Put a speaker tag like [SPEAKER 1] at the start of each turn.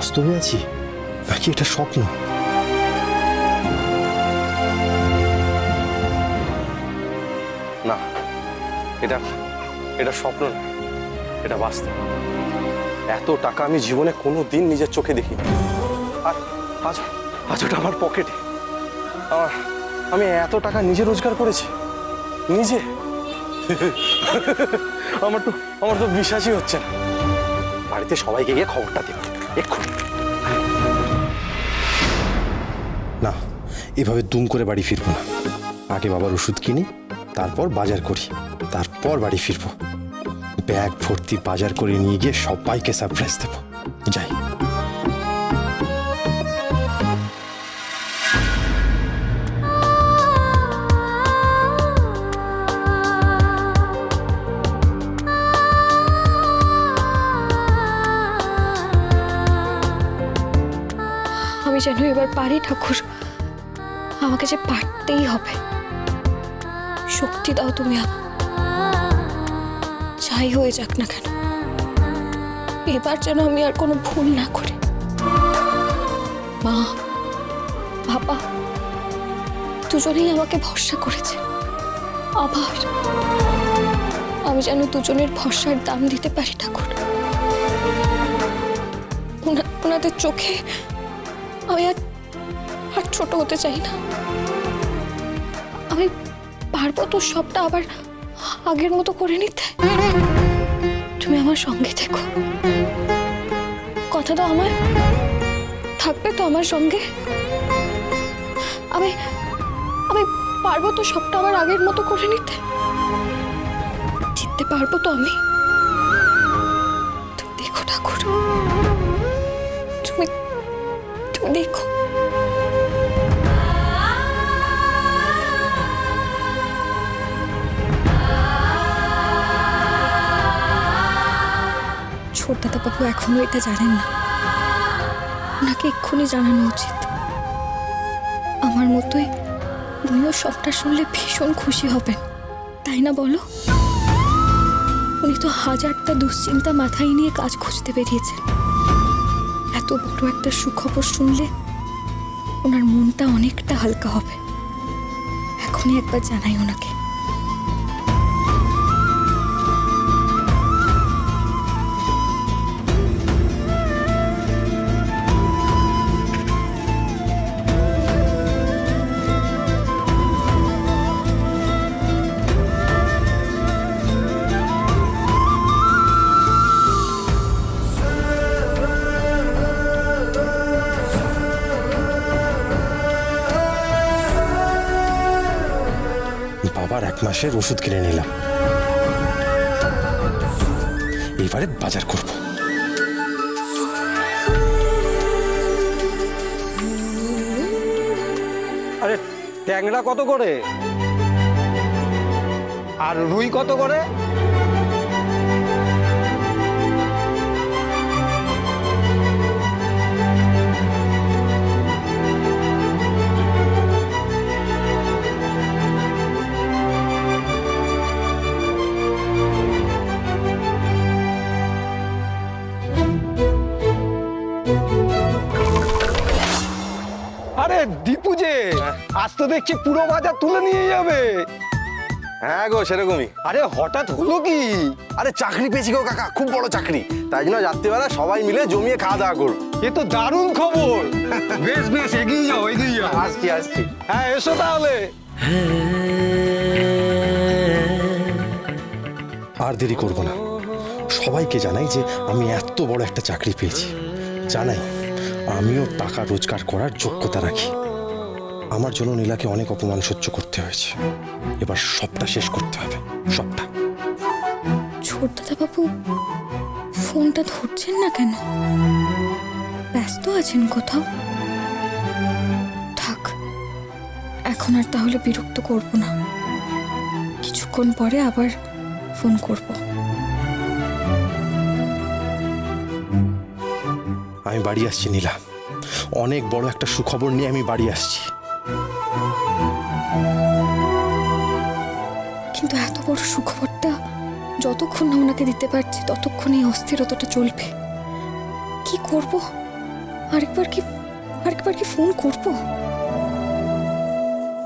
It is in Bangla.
[SPEAKER 1] বাস্তবে আছি? নাকি এটা স্বপ্ন? না, এটা এটা স্বপ্ন না, এটা বাস্তব। এত টাকা আমি জীবনে কোনো দিন নিজের চোখে দেখি আর আজ আজ ওটা আমার পকেটে। আমার, আমি এত টাকা নিজে রোজগার করেছি। নিজে? আমার তো আমার তো বিশ্বাসই হচ্ছে না। বাড়িতে সবাইকে গিয়ে খবরটা দেব এক্ষুনি। না, এভাবে দুম করে বাড়ি ফিরবো না। আগে বাবার ওষুধ কিনি, তারপর বাজার করি, তারপর বাড়ি ফিরবো। ব্যাগ, ভর্তি, বাজার করে নিয়ে গিয়ে সবাইকে সারপ্রাইজ দেবো। যাই।
[SPEAKER 2] যেন এবার পারি ঠাকুর। আমাকে যে পারতেই হবে। শক্তি দাও তুমি যাই হয়ে যাক না কেন। এবার যেন আমি আর কোনো ভুল না করি। মা, বাবা, দুজনেই আমাকে ভরসা করেছে। আবার আমি যেন দুজনের ভরসার দাম দিতে পারি ঠাকুর। ওনাদের চোখে আমি আর আর ছোট হতে চাই না। আমি পারব তো সবটা আবার আগের মতো করে নিতে। তুমি আমার সঙ্গে থেকো। কথা দাও আমার, থাকবে তো আমার সঙ্গে। আমি আমি পারব তো সবটা আবার আগের মতো করে নিতে। জিততে পারব তো আমি। তুমি দেখো ঠাকুর। তুমি দেখো। ছোট দাদাবাবু এখনও এটা জানেন না। ওনাকে এক্ষুনি জানানো উচিত। আমার মতোই উনিও সবটা শুনলে ভীষণ খুশি হবেন। তাই না বলো? উনি তো হাজারটা দুশ্চিন্তা মাথায় নিয়ে কাজ খুঁজতে বেরিয়েছেন। এত বড় একটা সুখবর শুনলে ওনার মনটা অনেকটা হালকা হবে। এখনই একবার জানাই ওনাকে।
[SPEAKER 1] মাসের ওষুধ কিনে নিলাম। এবারে বাজার করব।
[SPEAKER 3] আরে, ট্যাংরা কত করে? আর রুই কত করে? দীপু যে আজ তো দেখছি পুরো বাজার তুলে নিয়ে যাবে।
[SPEAKER 1] হ্যাঁ গো সেরকমই।
[SPEAKER 3] আরে হঠাৎ হলো কি?
[SPEAKER 1] আরে চাকরি পেয়েছি গো কাকা খুব বড় চাকরি। তাই জন্য রাত্রিবেলা সবাই মিলে জমিয়ে খাওয়া দাওয়া করব।
[SPEAKER 3] এ তো দারুণ খবর। বেশ বেশ এগিয়ে যাও এগিয়ে যাও।
[SPEAKER 1] আসছি আসছি।
[SPEAKER 3] হ্যাঁ এসো তাহলে।
[SPEAKER 1] আর দেরি করব না। সবাইকে জানাই যে আমি এত বড় একটা চাকরি পেয়েছি। জানাই। আমিও টাকা রোজগার করার যোগ্যতা রাখি। আমার জন্য নীলাকে অনেক অপমান সহ্য করতে হয়েছে। এবার সবটা শেষ করতে হবে। সবটা।
[SPEAKER 2] ছোট দাদাবাবু ফোনটা ধরছেন না কেন? ব্যস্ত আছেন কোথাও? থাক, এখন আর তাহলে বিরক্ত করব না। কিছুক্ষণ পরে আবার ফোন করব।
[SPEAKER 1] আমি বাড়ি আসছি, নীলা। অনেক বড় একটা সুখবর নিয়ে আমি বাড়ি আসছি।
[SPEAKER 2] কিন্তু এত বড় সুখবরটা যতক্ষণ না ওনাকে দিতে পারছি, ততক্ষণ এই অস্থিরতাটা চলবে। কি করব? আরেকবার কি আরেকবার কি ফোন করব?